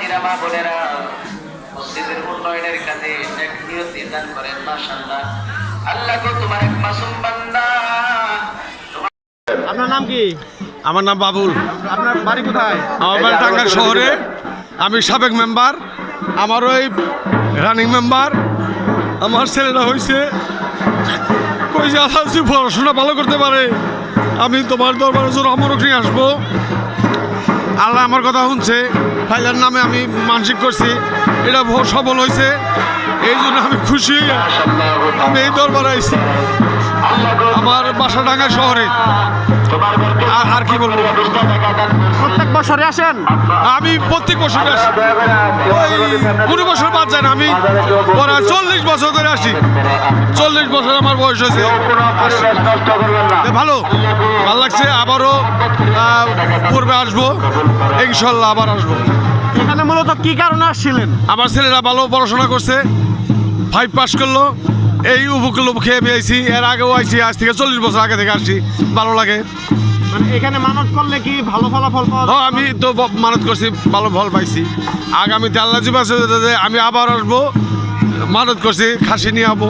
বাবাজিরা মা বোনেরা মসজিদের উন্নয়নের কাজে এক নিয়তি দান করেন মাশাআল্লাহ। আল্লাহ গো তোমার এক মাসুম বান্দা। আপনার নাম কি? আমার নাম বাবুল। আপনার বাড়ি কোথায়? আমার বাড়ি টাঙ্গাইল শহরে। আমি সাবেক মেম্বার আমার ওই রানিং মেম্বার আমার ছেলেরা হয়েছে কই যে পড়াশোনা ভালো করতে পারে আমি তোমার দরবারে জোর আমারও নিয়ে আসব। আল্লাহ আমার কথা শুনছে। ফাইলার নামে আমি মানসিক করছি। এটা বহু সফল হয়েছে। এই জন্য আমি খুশি। আমি এই দরবারে আইছি। আমার বাসা টাঙ্গাইল শহরে। আর কি বলব? প্রত্যেক বছরে আসেন? আমি প্রত্যেক বছর আসি। ওই কোনো বছর বাদ যায় না আমি পরে চল্লিশ বছর ধরে আসি। চল্লিশ বছর আমার বয়স হয়েছে। ভালো। ভালো লাগছে আবারও পূর্বে আসব। ইনশাল্লাহ আবার আসব। এখানে মূলত কি কারণে আসছিলেন? আমার ছেলেরা ভালো পড়াশোনা করছে ফাইভ পাস করল এই উপকূল খেয়ে পেয়েছি এর আগেও আইছি আজ থেকে চল্লিশ বছর আগে থেকে আসছি ভালো লাগে। মানে এখানে মানত করলে কি ভালো ফলাফল পাওয়া হ যায়? আমি তো মানত করছি ভালো ফল পাইছি। আগামীতে আল্লাহ আমি আবার আসব মানত করছি খাসি নিয়ে যাব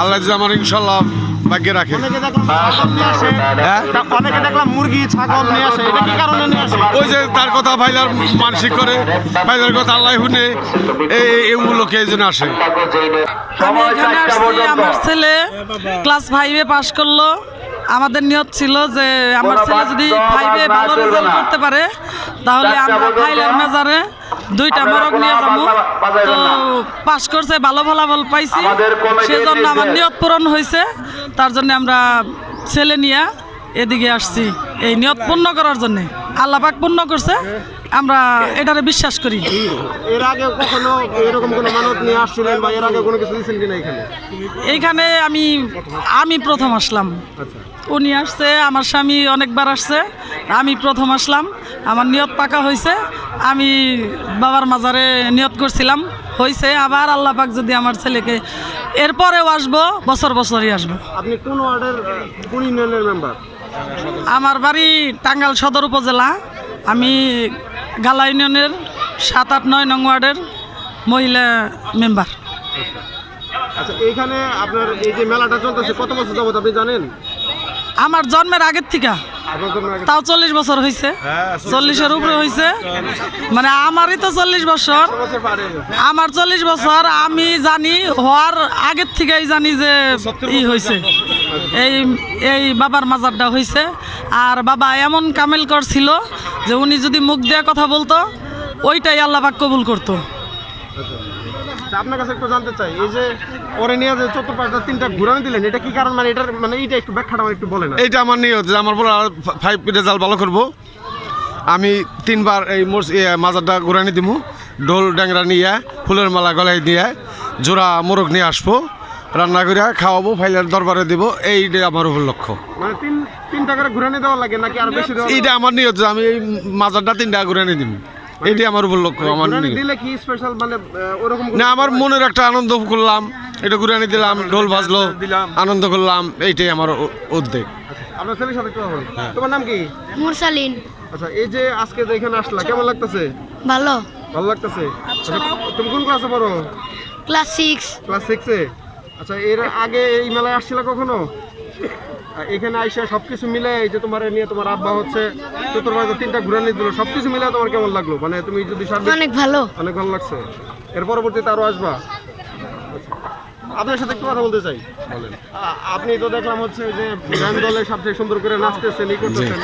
আল্লাহ আমার ইনশাল্লাহ ভাগ্যে রাখে। অনেকে দেখলাম হ্যাঁ? অনেকে দেখলাম মুরগি ছাগল নিয়ে আসে এটা কি কারণে নিয়ে আসে? ওই যে তার কথা ভাইলার মানসিক করে ভাইলার কথা আল্লাহ শুনে এই এই- এইগুলোকে এই জন্য আসে। আমি এখানে আসছি আমার ছেলে ক্লাস ফাইভে পাশ করল। আমাদের নিয়ত ছিল যে আমার ছেলে যদি ফাইভে ভালো রেজাল্ট করতে পারে তাহলে আমরা ফাইলের মেজারে দুইটা মরক নিয়ে যাব। তো পাস করছে ভালো ফলাফল পাইছি। সেজন্য আমার নিয়ত পূরণ হয়েছে তার জন্য আমরা ছেলে নিয়ে এদিকে আসছি। এই নিয়ত পূর্ণ করার জন্য। আল্লাহ পাক পূর্ণ করছে। আমরা এটারে বিশ্বাস করি। এর আগে কখনো এরকম কোনো মানত নিয়ে আসছিলেন বা এর আগে কোনো কিছু দিয়েছেন কিনা এখানে? এইখানে আমি আমি প্রথম আসলাম। আচ্ছা। উনি আসছে আমার স্বামী অনেকবার আসছে আমি প্রথম আসলাম। আমার নিয়ত পাকা হয়েছে আমি বাবার মাজারে নিয়ত করছিলাম। হয়েছে আবার আল্লাহ পাক যদি আমার ছেলেকে এরপরেও আসব বছর বছরই আসব। আপনি কোন ওয়ার্ডের কোন ইউনিয়নের মেম্বার আমার বাড়ি টাঙ্গাল সদর উপজেলা। আমি গালা ইউনিয়নের সাত আট নয় নং ওয়ার্ডের মহিলা মেম্বার। আচ্ছা এইখানে আপনার এই যে মেলাটা চলতেছে কত বছর যাবত আপনি জানেন? আমার জন্মের আগের থেকে। তাও চল্লিশ বছর হয়েছে চল্লিশের উপরে হয়েছে মানে আমারই তো চল্লিশ বছর। বছর আমার চল্লিশ বছর আমি জানি হওয়ার আগের থেকেই জানি যে ই হয়েছে এই এই বাবার মাজারটা হয়েছে আর বাবা এমন কামেল করছিল যে উনি যদি মুখ দিয়ে কথা বলতো ওইটাই আল্লাহ পাক কবুল করতো। আপনার কাছে একটু জানতে চাই এই যে ওরে নিয়ে যে চতুর্পাশটা তিনটা ঘুরানো দিলেন এটা কি কারণ? মানে এটার মানে এইটা একটু ব্যাখ্যাটা আমার একটু বলেন এইটা আমার নিয়ত যে আমার বলে ফাইভ রেজাল্ট ভালো করব। আমি তিনবার এই মাজারটা ঘুরানি দিব ঢোল ড্যাংরা নিয়ে ফুলের মালা গলায় দিয়ে জোড়া মোরগ নিয়ে আসব। রান্না করে খাওয়াবো ফাইলের দরবারে দিব। এইটাই আমার উপর লক্ষ্য মানে তিন তিনটা করে ঘুরানি দেওয়া লাগে নাকি আর বেশি এইটা আমার নিয়ত আমি এই মাজারটা তিনটা ঘুরানি দিব। এইটাই আমার উপর লক্ষ্য আমার দিলে কি স্পেশাল মানে ওরকম না আমার মনের একটা আনন্দ করলাম। এটা ঘুরানি দিলাম ঢোল বাজলো দিলাম। আনন্দ করলাম এইটাই আমার উদ্বেগ আপনার ছেলের সাথে একটু কথা বলি হ্যাঁ। তোমার নাম কি? মুরসালিন। আচ্ছা এই যে আজকে যে এখানে আসলা কেমন লাগতেছে? ভালো। ভালো লাগতেছে? আচ্ছা, তুমি কোন ক্লাসে পড়ো? ক্লাস সিক্স ক্লাস সিক্সে আচ্ছা এর আগে এই মেলায় আসছিল কখনো? এখানে আইসা সবকিছু মিলে এই যে তোমার নিয়ে তোমার আব্বা হচ্ছে চতুর্মাসে তিনটা ঘুরানি দিল সবকিছু মিলে তোমার কেমন লাগল? মানে তুমি যদি অনেক ভালো। অনেক ভালো লাগছে। এর পরবর্তীতে আরও আসবা। আপনার সাথে একটু কথা বলতে চাই। আ- আপনি তো দেখলাম হচ্ছে যে গান দলের সাথে সুন্দর করে নাচতেছেন এই করতেছেন।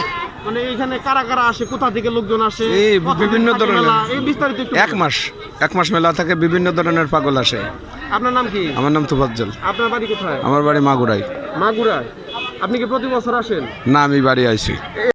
মানে এইখানে কারা কারা আসে কোথা থেকে লোকজন আসে এই বিভিন্ন ধরনের। এই বিস্তারিত এক মাস এক মাস মেলা থাকে বিভিন্ন ধরনের পাগল আসে। আপনার নাম কি? আমার নাম তুফাজ্জল। আপনার বাড়ি কোথায়? আমার বাড়ি মাগুরায় মাগুরায় আপনি কি প্রতি বছর আসেন? না আমি বাড়ি আইছি।